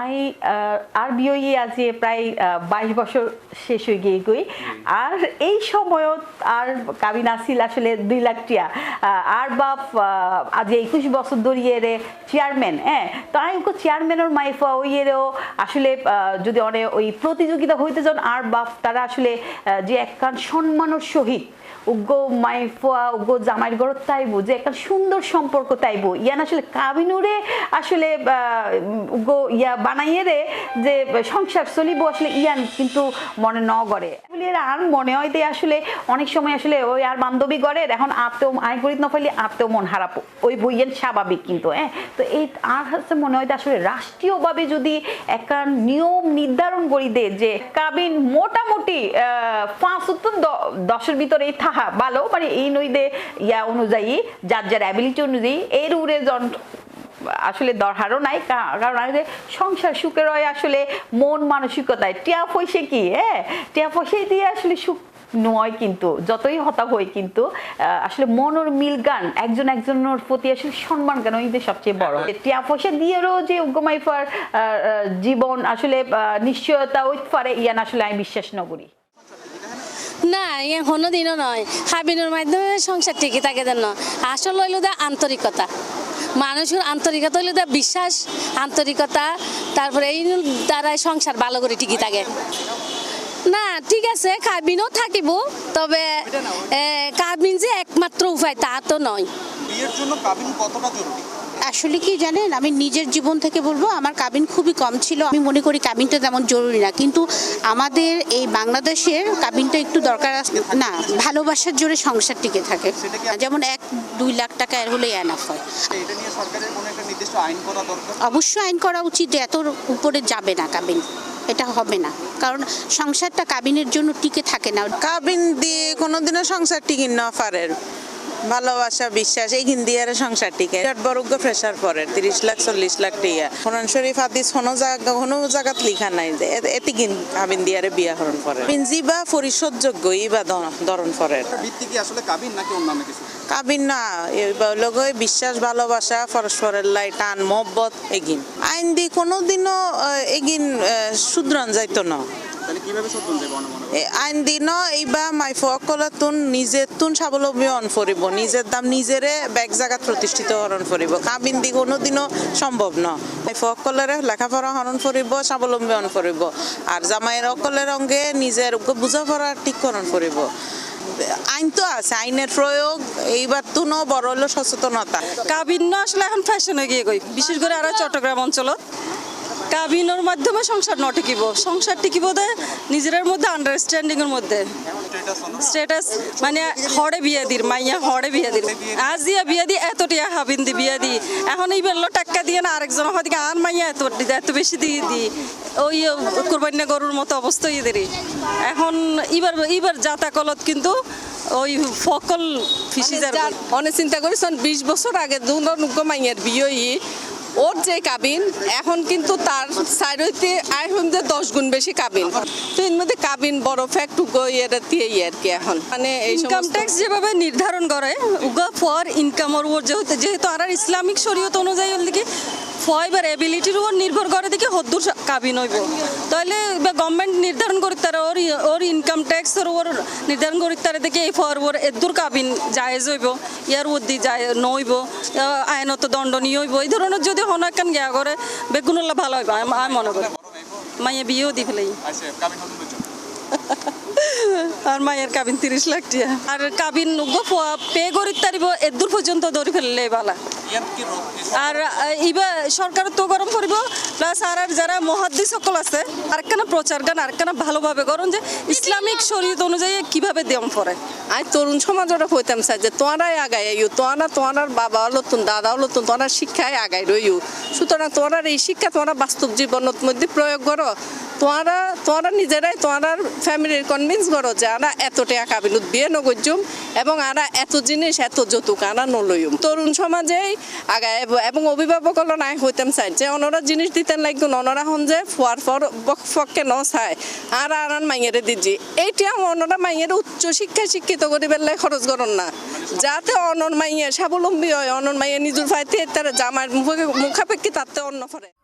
I আর বিয়ে আজকে প্রায় বাইশ বছর শেষ হয়ে গিয়ে গই। আর এই সময়ত আর কাবিন আসিল আসলে দুই লাখ টিয়া। আর বাপ আজ একুশ বছর ধরিয়ে রে চেয়ারম্যান হ্যাঁ? তো আমি ওকে চেয়ারম্যানের মাইফা ওই এরেও আসলে যদি অনেক ওই প্রতিযোগিতা হইতে যান আর বাপ তারা আসলে যে একখান সম্মানের সহিত উগ্র মাইফা উগ্র জামাইর গড় তাইবো যে একটা সুন্দর সম্পর্ক তাইবো। ইয়ান আসলে কাবিনুরে আসলে উগ্র ইয়া বানাইয়ে রে যে সংসার চলিব আসলে ইয়ান কিন্তু মনে ন গড়ে আর মনে হয় আসলে অনেক সময় আসলে ওই আর বান্ধবী গড়ে এখন আত্মেও আয় করিত না পাইলে আত্মেও মন হারাপো ওই বইয়ের স্বাভাবিক কিন্তু হ্যাঁ? তো এই আর হচ্ছে মনে হয় আসলে রাষ্ট্রীয়ভাবে যদি একটা নিয়ম নির্ধারণ করি দে যে কাবিন মোটামুটি পাঁচ উত্তর দশের ভিতরে এই থাহা ভালো মানে এই নইদে ইয়া অনুযায়ী, যার যার অ্যাবিলিটি অনুযায়ী এর উড়ে জন আসলে দরহারও নাই কারণ আসলে সংসার সুখের হয় আসলে মন মানসিকতায়। টিয়া পয়সে কি হ্যাঁ? টিয়া পয়সা দিয়ে আসলে সুখ নয় কিন্তু যতই হতা হই কিন্তু আসলে মনের মিল গান একজন একজনের প্রতি আসলে সম্মান গান ওই সবচেয়ে বড়? টিয়া পয়সা দিয়েও যে উগ্রমাইফার জীবন আসলে আহ, নিশ্চয়তা ওই পারে ইয়ান আসলে আমি বিশ্বাস নকরি না ইয়ে কোনো দিনও নয়। হাবিনের মাধ্যমে সংসার ঠিকই থাকে যেন আসল হইল দা আন্তরিকতা। মানুষের আন্তরিকতা হলে বিশ্বাস, আন্তরিকতা, তারপরে এই দ্বারাই সংসার ভালো করে টিকি থাকে। না, ঠিক আছে, কাবিনও থাকিব, তবে কাবিন যে একমাত্র উপায় তা তো নয়। বিয়ের জন্য কাবিন কতটা জরুরি? আসলে কি জানেন, আমি নিজের জীবন থেকে বলব, আমার কাবিন খুবই কম ছিল। আমি মনে করি কাবিনটা তেমন জরুরি না। কিন্তু আমাদের এই বাংলাদেশের কাবিনটা একটু দরকার না, ভালোবাসার জোরে সংসার টিকে থাকে। যেমন এক, দুই লাখ টাকা এর হলে এনাফ হয়। অবশ্যই আইন করা উচিত যে এত উপরে যাবে না কাবিন এটা হবে না। কারণ সংসারটা কাবিনের জন্য টিকে থাকে না। কাবিন দিয়ে কোনোদিনও সংসার টিকে না পারের ভালোবাসা বিশ্বাস এই হিন্দি আর সংসার টিকে। বড় প্রেশার পড়ে তিরিশ লাখ চল্লিশ লাখ টিয়া। কোরআন শরীফ হাদিস কোনো জায়গা কোনো জায়গাত লিখা নাই যে এ- এতে কিন কাবিন দিয়ারে বিয়া হরণ করে পিঞ্জি বা পরিশোধযোগ্য ই বা ধ- ধরন করে ভিত্তি কি আসলে কাবিন নাকি অন্যান্য কিছু? কাবিন না লগই বিশ্বাস ভালোবাসা পরস্পরের লাই টান মহব্বত এগিন আইন দি কোনোদিনও এগিন শুধরান যাইতো না। আইন দিন এইবা মাই ফকলে তুন নিজের তুন স্বাবলম্বী হন ফুরিব। নিজের দাম নিজেরে ব্যাগ জায়গাত প্রতিষ্ঠিত হরণ ফুরিব। কাবিন দি কোনোদিনও সম্ভব ন। মাই ফকলেরে লেখাপড়া হরণ ফুরিব স্বাবলম্বী হন ফুরিব। আর জামাইয়ের অকলের অঙ্গে নিজের বুঝাপড়া ঠিক করণ ফুরিব। আইন তো আছে আইনের প্রয়োগ এইবার তুনো বড় হলো সচেতনতা। কাবিন আসলে এখন ফ্যাশন হয়ে গিয়ে গই বিশেষ করে আর চট্টগ্রাম অঞ্চলত। কাবিনের মাধ্যমে সংসার ন টিকিব। সংসার টিকিব দে নিজের মধ্যে আন্ডারস্ট্যান্ডিং এর মধ্যে। স্ট্যাটাস মানে হড়ে বিয়া দির মাইয়া হড়ে বিয়া দির আজ দিয়া বিয়ে দি এত টিয়া হাবিন দি বিয়া দি। এখন এই বেল্লো টাক্কা দিয়ে না আরেকজন হয়তো আর মাইয়া এত দি এত বেশি দিয়ে দি। ওই কোরবানি গরুর মতো অবস্থা ইয়ে এখন এবার এবার যাতাকলত কিন্তু ওই ফকল ফিসিজার অনেক চিন্তা করেছেন বিশ বছর আগে দুর্গ মাইয়ের বিয়ে ওর যে কাবিন এখন কিন্তু তার সাইড হইতে এখন যে দশ গুণ বেশি কাবিন। তো এর মধ্যে কাবিন বড় ফ্যাক্ট ইয়েটা দিয়ে আর কি এখন। মানে এই ইনকাম ট্যাক্স যেভাবে নির্ধারণ করে উগা ফর ইনকাম ওর যেহেতু যেহেতু আর ইসলামিক শরীয়ত অনুযায়ী হল দেখি ফয়বার এবিলিটির উপর নির্ভর করে দেখি হদ্দুর কাবিন হইব। তাহলে গভর্নমেন্ট নির্ধারণ করি তারা, ওর ওর ইনকাম ট্যাক্সের উপর নির্ধারণ করি তারা দেখি এই ফর ওর এদ্দুর কাবিন জায়েজ হইব, ইয়ার উদ্দি যায় নইব আইনত দণ্ডনীয় হইব, এই ধরনের যদি হনাকান গিয়া করে বেগুনুল্লাহ ভালো হইব, আমি মনে করি। মাইয়া বিয়েও দি ফেলাই। আর মায়ের কাবিন তিরিশ লাখ টিয়া। আর কাবিন পে করি তারিব এদূর পর্যন্ত ধরে ফেললে বালা। আর ইবা সরকার তো গরম করিব প্লাস আর আর যারা মহাদ্দি সকল আছে আরেকখানা প্রচার গান আরেকখানা ভালোভাবে করুন যে ইসলামিক শরীয়ত অনুযায়ী কীভাবে দেম পড়ে। আমি তরুণ সমাজ ওটা হইতাম চাই যে তোমরাই আগাই আইও তোমরা তোমার বাবা লতুন দাদা লতুন তোমার শিক্ষায় আগাই রইও সুতরাং তোমরা এই শিক্ষা তোমরা বাস্তব জীবনের মধ্যে প্রয়োগ করো। তোমরা তোমরা নিজেরাই তোমার ফ্যামিলির কনভিন্স করো যে আমরা এত টাকা কাবিলত বিয়ে নগজ্যুম এবং আমরা এত জিনিস, এত যৌতুক আমরা নলইম তরুণ সমাজেই আগায় এবং অভিভাবক হলো নাই হইতাম চাই। যে অনরা জিনিস দিতেন লাগতো, অনরা হন যে ফুয়ার বক- ফককে ন চায় আর আর মাইয়েরে দিজি এইটা অনরা মাইয়ের উচ্চ শিক্ষা শিক্ষিত করি বেলায় খরচ করন না। যাতে অনর মাইয়ে স্বাবলম্বী হয়, অনর মাইয়ে নিজের ফাইতে তারা জামার মুখে মুখাপেক্ষি তাতে অন্য ফরে।